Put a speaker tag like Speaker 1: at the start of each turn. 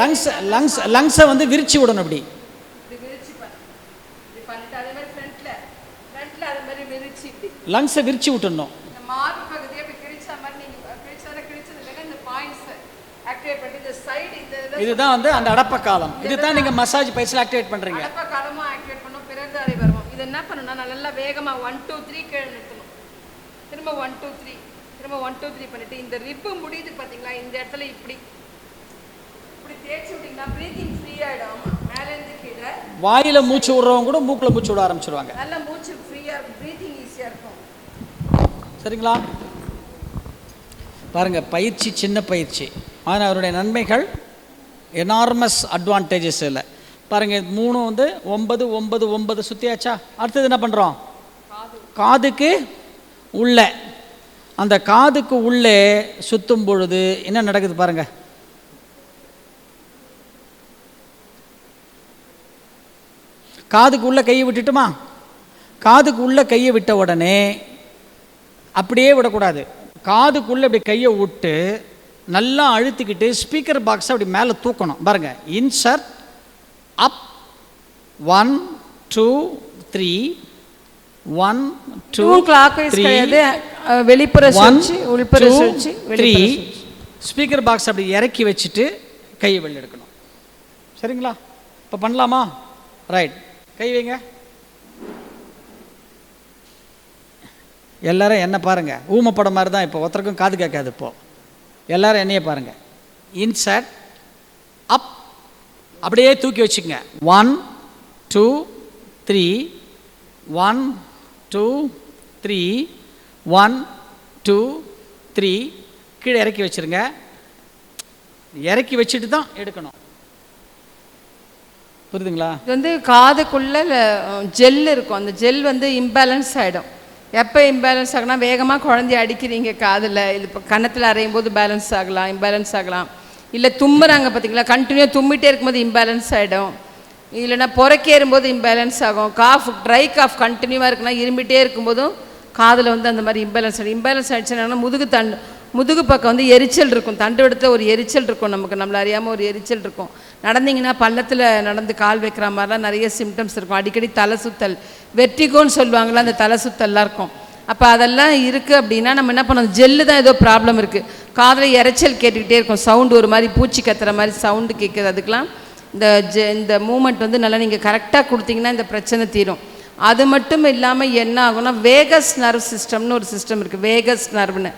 Speaker 1: Lungs lungs லங்ஸை வந்து விரிச்சு விடணும்
Speaker 2: அதே அது இப்படி.
Speaker 1: லங்ஸை விரிச்சு விட்டுடணும்.
Speaker 2: நீங்க
Speaker 1: இதுதான் வந்து அந்த அடப்ப காலம் இதுதான் நீங்கள் மசாஜ் பயிற்சியில் ஆக்டிவேட் பண்ணுறீங்க
Speaker 2: அடப்ப காலமாக ஆக்டிவேட் பண்ணோம் பிறகு அறை வருவோம். இது என்ன பண்ணணும்னா நல்லா வேகமாக ஒன் டூ த்ரீ கீழே நிறுத்தணும். திரும்ப ஒன் டூ த்ரீ திரும்ப ஒன் டூ த்ரீ பண்ணிட்டு இந்த ரிப்பு முடியுது பார்த்தீங்களா இந்த இடத்துல இப்படி இப்படி தேய்ச்சி விட்டிங்கன்னா ப்ரீத்திங் ஃப்ரீ ஆகிடும் ஆமாம் மேலேருந்து கீழே.
Speaker 1: வாயில மூச்சு விடுறவங்க கூட மூக்கில் மூச்சு விட ஆரம்பிச்சிருவாங்க.
Speaker 2: நல்லா மூச்சு ஃப்ரீயாக இருக்கும் ப்ரீத்திங் ஈஸியாக இருக்கும்.
Speaker 1: சரிங்களா? பாருங்க பயிற்சி சின்ன பயிற்சி. ஆனால் அவருடைய நன்மைகள் எனார்மஸ் அட்வான்டேஜஸ் இல்லை பாருங்க மூணு வந்து ஒன்பது ஒன்பது ஒன்பது சுத்தியாச்சா? அடுத்தது என்ன பண்ணுறோம் காதுக்கு உள்ள. அந்த காதுக்கு உள்ளே சுத்தும் பொழுது என்ன நடக்குது பாருங்க. காதுக்கு உள்ள கையை விட்டுட்டுமா? காதுக்கு உள்ள கையை விட்ட உடனே அப்படியே விடக்கூடாது. காதுக்குள்ளே இப்படி கையை விட்டு நல்லா அழுத்திக்கிட்டு ஸ்பீக்கர் பாக்ஸை அப்படி மேலே தூக்கணும். பாருங்க. Insert up one two three one two
Speaker 2: clock கிடையாது வெளிப்புற சுழற்சி உள்புற சுழற்சி
Speaker 1: த்ரீ ஸ்பீக்கர் பாக்ஸ் அப்படி இறக்கி வச்சுட்டு கையை வெளில எடுக்கணும். சரிங்களா? இப்போ பண்ணலாமா? ரைட் கை வைங்க. எல்லாரும் என்ன பாருங்க. ஊமை படம் மாதிரி தான் இப்போ ஒருத்தருக்கும் காது கேட்காது இப்போ. எல்லாரும் என்னைய பாருங்க. இன்சர்ட் அப் அப்படியே தூக்கி வச்சுக்கங்க. One two three one two three one two three கீழே இறக்கி வச்சிருங்க. இறக்கி வச்சுட்டு தான் எடுக்கணும். புரியுதுங்களா?
Speaker 2: இது வந்து காதுக்குள்ள ஜெல் இருக்கும். அந்த ஜெல் வந்து இம்பேலன்ஸ் ஆகிடும் எப்போ இம்பேலன்ஸ் ஆகுனா வேகமாக குழந்தைய அடிக்கிறீங்க காதில். இது இப்போ கன்னத்தில் அரையும் போது பேலன்ஸ் ஆகலாம் இம்பேலன்ஸ் ஆகலாம். இல்லை தும்புறாங்க பார்த்தீங்களா கண்டினியூ தும்மிட்டே இருக்கும்போது இம்பேலன்ஸ் ஆகிடும் இல்லைன்னா புறக்கேறும்போது இம்பேலன்ஸ் ஆகும். காஃப் ட்ரை காஃப் கண்டினியூவாக இருக்குன்னா இருமிட்டே இருக்கும்போதும் காதில் வந்து அந்த மாதிரி இம்பேலன்ஸ் ஆகிடும் இம்பேலன்ஸ் ஆகிடுச்சுன்னா முதுகு தண்டு முதுகு பக்கம் வந்து எரிச்சல் இருக்கும். தண்டு இடத்துல ஒரு எரிச்சல் இருக்கும் நமக்கு. நம்மள அறியாமல் ஒரு எரிச்சல் இருக்கும். நடந்தீங்கன்னா பள்ளத்தில் நடந்து கால் வைக்கிற மாதிரிலாம் நிறைய சிம்டம்ஸ் இருக்கும். அடிக்கடி தலை சுத்தல். வெற்றிகோன்னு சொல்லுவாங்களா அந்த தலை சுத்தல்லாம் இருக்கும். அப்போ அதெல்லாம் இருக்குது அப்படின்னா நம்ம என்ன பண்ணணும்? ஜெல்லு தான் ஏதோ ப்ராப்ளம் இருக்குது காதில் இறைச்சல் கேட்டுக்கிட்டே இருக்கும். சவுண்டு ஒரு மாதிரி பூச்சி கத்துற மாதிரி சவுண்டு கேட்குது அதுக்கெலாம் இந்த ஜெ இந்த மூமெண்ட் வந்து நல்லா நீங்கள் கரெக்டாக கொடுத்தீங்கன்னா இந்த பிரச்சனை தீரும். அது மட்டும் இல்லாமல் என்ன ஆகும்னா வேகஸ் நர்வ் சிஸ்டம்னு ஒரு சிஸ்டம் இருக்குது வேகஸ் நர்வ்னு